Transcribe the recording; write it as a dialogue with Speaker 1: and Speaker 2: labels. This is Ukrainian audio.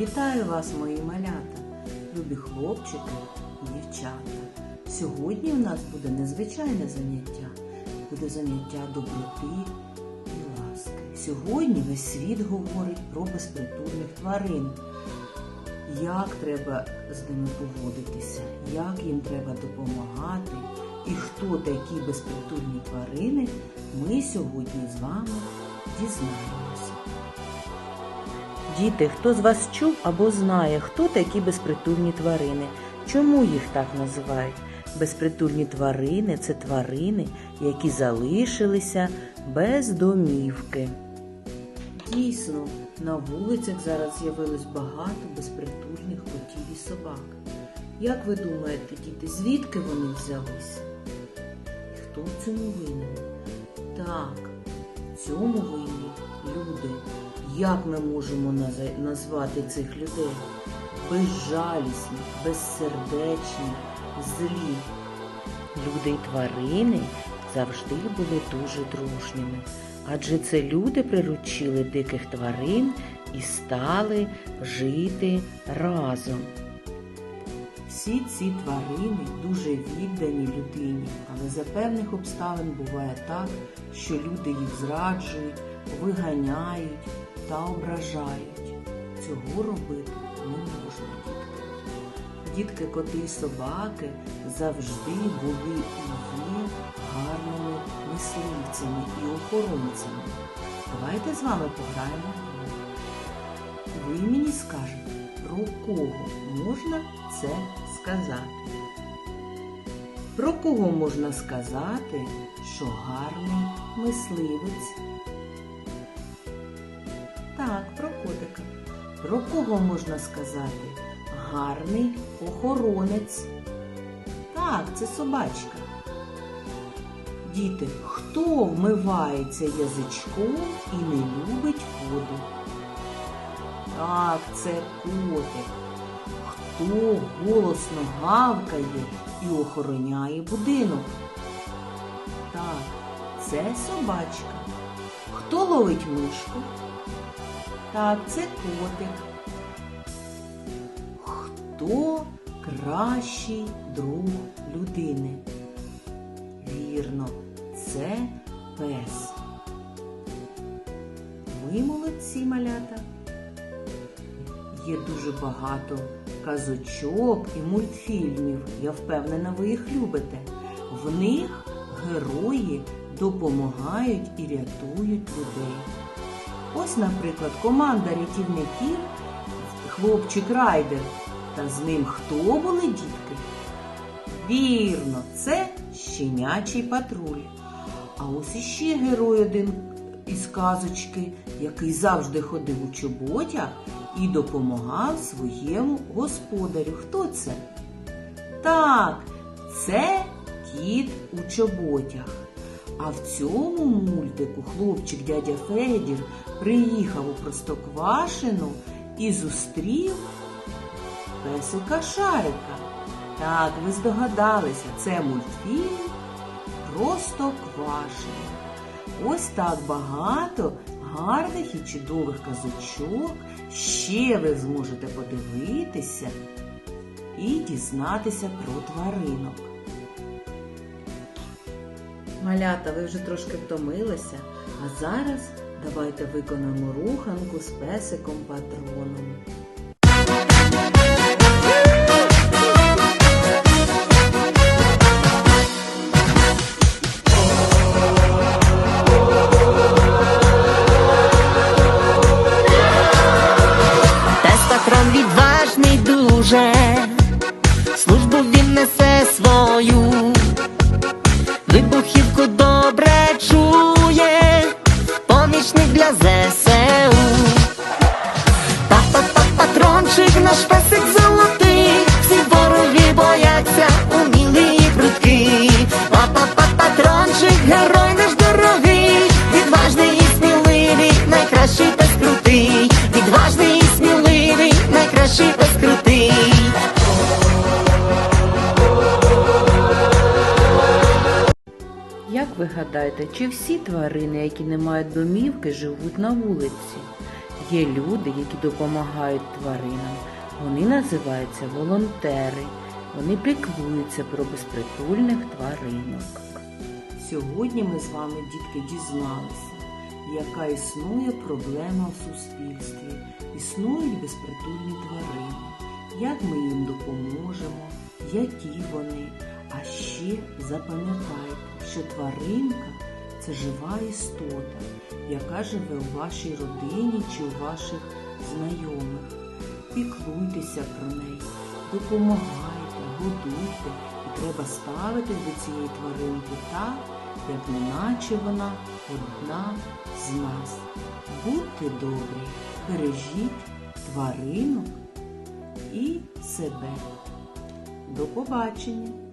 Speaker 1: Вітаю вас, мої малята, любі хлопчики і дівчата. Сьогодні у нас буде незвичайне заняття, буде заняття доброти і ласки. Сьогодні весь світ говорить про безпритульних тварин. Як треба з ними поводитися, як їм треба допомагати і хто такі безпритульні тварини, ми сьогодні з вами дізнаємося. Діти, хто з вас чув або знає, хто такі безпритульні тварини? Чому їх так називають? Безпритульні тварини це тварини, які залишилися без домівки. Дійсно, на вулицях зараз з'явилось багато безпритульних котів і собак. Як ви думаєте, діти, звідки вони взялися? Хто в цьому винен? Так, в цьому винні люди. Як ми можемо назвати цих людей? Безжалісні, безсердечні, злі. Люди й тварини завжди були дуже дружніми, адже це люди приручили диких тварин і стали жити разом. Всі ці тварини дуже віддані людині, але за певних обставин буває так, що люди їх зраджують, виганяють та ображають. Цього робити не можна, дітки. Дітки, коти і собаки завжди були і є гарними мисливцями і охоронцями. Давайте з вами пограємо в гру. Ви мені скажете, про кого можна це сказати? Про кого можна сказати, що гарний мисливець? Так, про котика. Про кого можна сказати? Гарний охоронець. Так, це собачка. Діти, хто вмивається язичком і не любить воду? Так, це котик. Хто голосно гавкає і охороняє будинок? Так, це собачка. Хто ловить мишку? Так, це котик. Хто кращий друг людини? Вірно, це пес. Ви молодці, малята. Є дуже багато казочок і мультфільмів. Я впевнена, ви їх любите. В них герої допомагають і рятують людей. Ось, наприклад, команда рятівників, хлопчик Райдер. Та з ним хто були дітки? Вірно, це щенячий патруль. А ось іще герой один із казочки, який завжди ходив у чоботях і допомагав своєму господарю. Хто це? Так, це кіт у чоботях. А в цьому мультику хлопчик дядя Федір приїхав у Простоквашину і зустрів песика Шарика. Так, ви здогадалися, це мультфільм Простоквашино. Ось так багато гарних і чудових казочок. Ще ви зможете подивитися і дізнатися про тваринок. Малята, ви вже трошки втомилися, а зараз давайте виконаємо руханку з песиком патроном. Гадаєте, чи всі тварини, які не мають домівки, живуть на вулиці? Є люди, які допомагають тваринам. Вони називаються волонтери. Вони піклуються про безпритульних тваринок. Сьогодні ми з вами, дітки, дізналися, яка існує проблема в суспільстві. Існують безпритульні тварини. Як ми їм допоможемо, які вони. А ще запам'ятайте, що тваринка це жива істота, яка живе у вашій родині чи у ваших знайомих. Піклуйтеся про неї, допомагайте, годуйте, і треба ставитись до цієї тваринки так, як неначе вона одна з нас. Будьте добрі, бережіть тваринок і себе. До побачення!